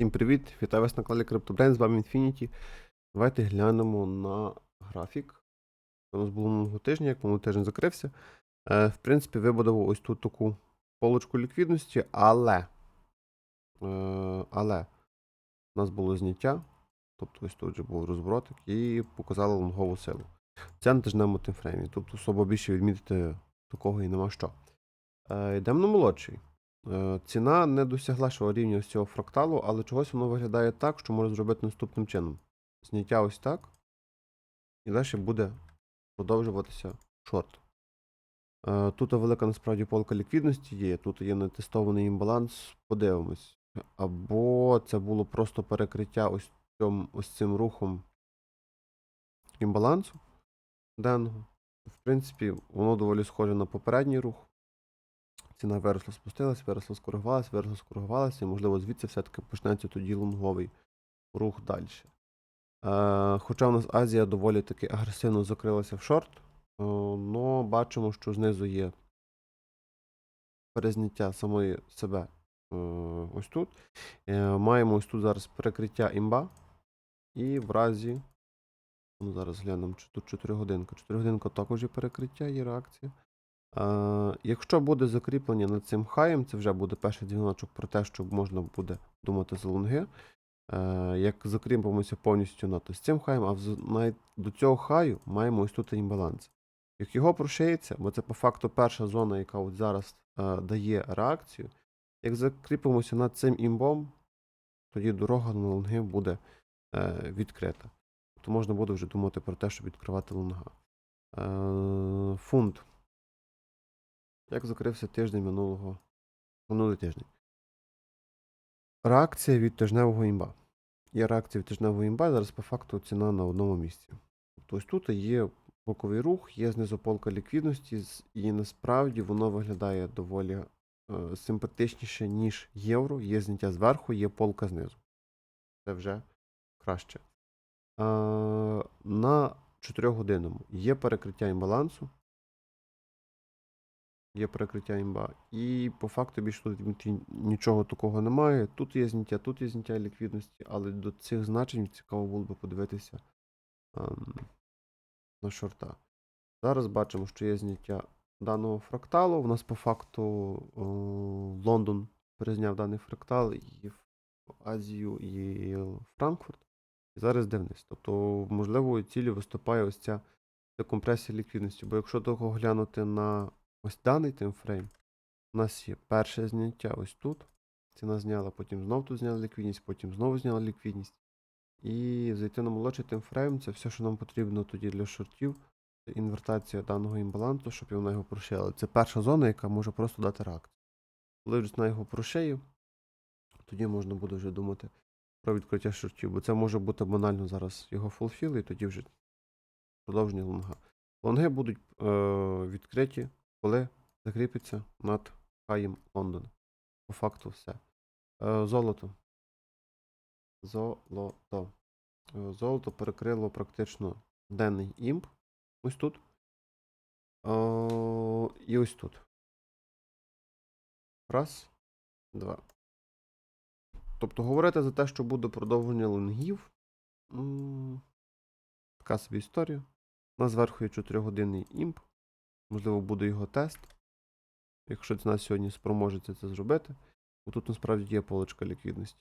Всім привіт! Вітаю вас на каналі CryptoBrain, з вами Infinity. Давайте глянемо на графік. У нас було минулого тижня, як минулий тиждень закрився. Е, в принципі, вибудував ось тут таку полочку ліквідності, але. Е, але у нас було зняття. Тобто ось тут же був розворотик і показало лонгову силу. Це на тижневому тимфреймі. Тобто особо більше відмітити такого і нема що. Е, йдемо на молодший. Е, Ціна не досягла свого рівня ось цього фракталу, але чогось воно виглядає так, що може зробити наступним чином. Зняття ось так. І далі буде продовжуватися шорт. Е, Тут велика насправді полка ліквідності є, тут є нетестований імбаланс, подивимось. Або це було просто перекриття ось цим, ось цим рухом імбалансу денного. В принципі, воно доволі схоже на попередній рух. Ціна виросла, спустилась, виросла, скоригувалася, виросла, скоригувалася, і, можливо, звідси все-таки почнеться тоді лонговий рух далі. Е, хоча в нас Азія доволі таки агресивно закрилася в шорт, але бачимо, що знизу є перезняття самої себе е, ось тут. Е, маємо ось тут зараз перекриття імба. І в разі. Ну, зараз глянемо, чи тут 4 годинка. 4 годинка також є перекриття, є реакція. Е, якщо буде закріплення над цим хаєм, це вже буде перший дзвіночок про те, що можна буде думати за лонги. Е, як закріпимося повністю над цим хаєм, а навіть до цього хаю маємо ось тут імбаланс. Як його прошиється, бо це по факту перша зона, яка от зараз е, дає реакцію. Як закріпимося над цим імбом, тоді дорога на лонги буде відкрита. То можна буде вже думати про те, щоб відкривати лонга. Е, фунт. Як закрився тиждень минулого минулий тиждень? Реакція від тижневого імба. Є реакція від тижневого імба, зараз по факту ціна на одному місці. Тобто ось тут є боковий рух, є знизу полка ліквідності, і насправді воно виглядає доволі е, симпатичніше, ніж євро. Є зняття зверху, є полка знизу. Це вже краще. Е, на 4 годинному є перекриття імбалансу. Є перекриття імба. І по факту більше тут нічого такого немає. Тут є зняття, тут є зняття ліквідності, але до цих значень цікаво було би подивитися ем, на шорта. Зараз бачимо, що є зняття даного фракталу. У нас по факту о, Лондон перезняв даний фрактал і в Азію, і Франкфурт. І зараз вниз. Тобто, можливо, цілі виступає ось ця декомпресія ліквідності. Бо якщо того глянути на ось даний таймфрейм, у нас є перше зняття ось тут. Ціна зняла, потім знову тут зняла ліквідність, потім знову зняла ліквідність. І зайти на молодший таймфрейм це все, що нам потрібно тоді для шортів. Це інвертація даного імбалансу, щоб вона його прошила. Це перша зона, яка може просто дати реакцію. Коли вже на його прошию, тоді можна буде вже думати про відкриття шортів, бо це може бути банально зараз його фулфіл, і тоді вже продовження лонга. Лонги будуть е, відкриті, коли закріпиться над хаєм Лондона. По факту все. Е, золото. Золото. Е, Золото перекрило практично денний імп. Ось тут. О, і ось тут. Раз, два. Тобто говорити за те, що буде продовження лонгів. Така собі історія. У нас зверху є 4-годинний імп. Можливо, буде його тест. Якщо ціна сьогодні спроможеться це зробити. Бо тут насправді є полочка ліквідності.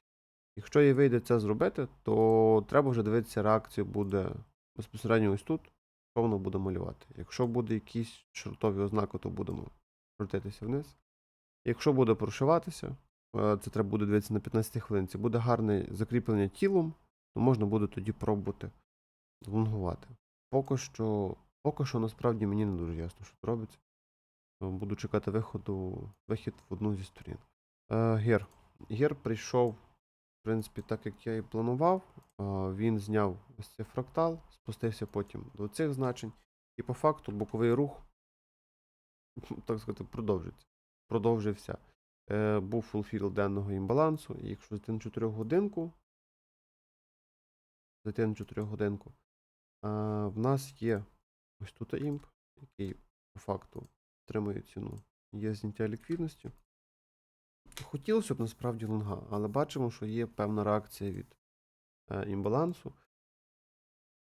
Якщо їй вийде це зробити, то треба вже дивитися, реакція буде безпосередньо ось тут, що воно буде малювати. Якщо буде якісь шортові ознаки, то будемо крутитися вниз. Якщо буде прошиватися, е, це треба буде дивитися на 15 хвилинці, буде гарне закріплення тілом, то можна буде тоді пробувати лонгувати. Поки що, поки що насправді мені не дуже ясно, що робиться. Е, Буду чекати виходу, вихід в одну зі сторін. Е, Гер. Гер прийшов, в принципі, так як я і планував. Е, Він зняв ось цей фрактал, спустився потім до цих значень. І по факту боковий рух, так сказати, продовжиться. Продовжився. Е, Був фулфіл денного імбалансу. І якщо зайти на 4 годинку, зайти на 4 годинку, а, в нас є ось тут імп, який по факту отримує ціну. Є зняття ліквідності. хотілося б насправді лонга, але бачимо, що є певна реакція від е, імбалансу.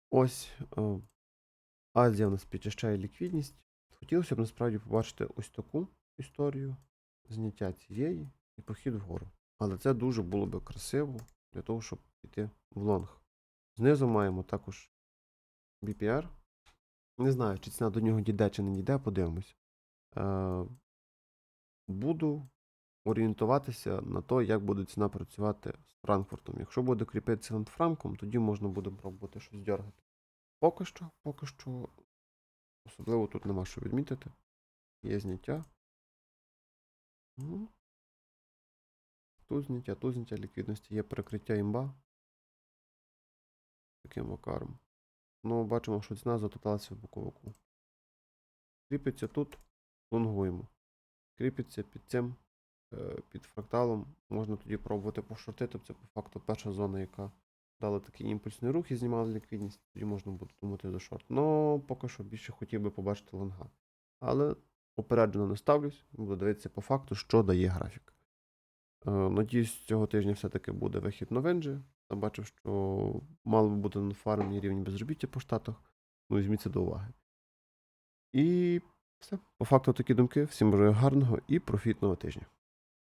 Ось е, Азія в нас підчищає ліквідність. Хотілося б насправді побачити ось таку історію зняття цієї і похід вгору. Але це дуже було би красиво для того, щоб піти в лонг. Знизу маємо також BPR. Не знаю, чи ціна до нього дійде, чи не дійде, подивимось. Е, буду орієнтуватися на те, як буде ціна працювати з Франкфуртом. Якщо буде кріпитися над Франком, тоді можна буде пробувати щось дергати. Поки що, поки що, особливо тут нема що відмітити. Є зняття. Ну, Тут зняття, тут зняття ліквідності, є перекриття імба. Таким макаром. Ну, бачимо, що ціна затопталася в боковику. Кріпиться тут, лонгуємо. Кріпиться під цим, е, під фракталом. Можна тоді пробувати пошортити. Це по факту перша зона, яка дала такий імпульсний рух і знімала ліквідність. Тоді можна буде думати за шорт. Ну, поки що більше хотів би побачити лонга. Але опереджено не ставлюсь, буду дивитися по факту, що дає графік. Е, Надіюсь, цього тижня все-таки буде вихід на венджі. Я бачив, що мало би бути на фармі рівень безробіття по штатах. Ну, візьміть це до уваги. І все. По факту такі думки. Всім бажаю гарного і профітного тижня.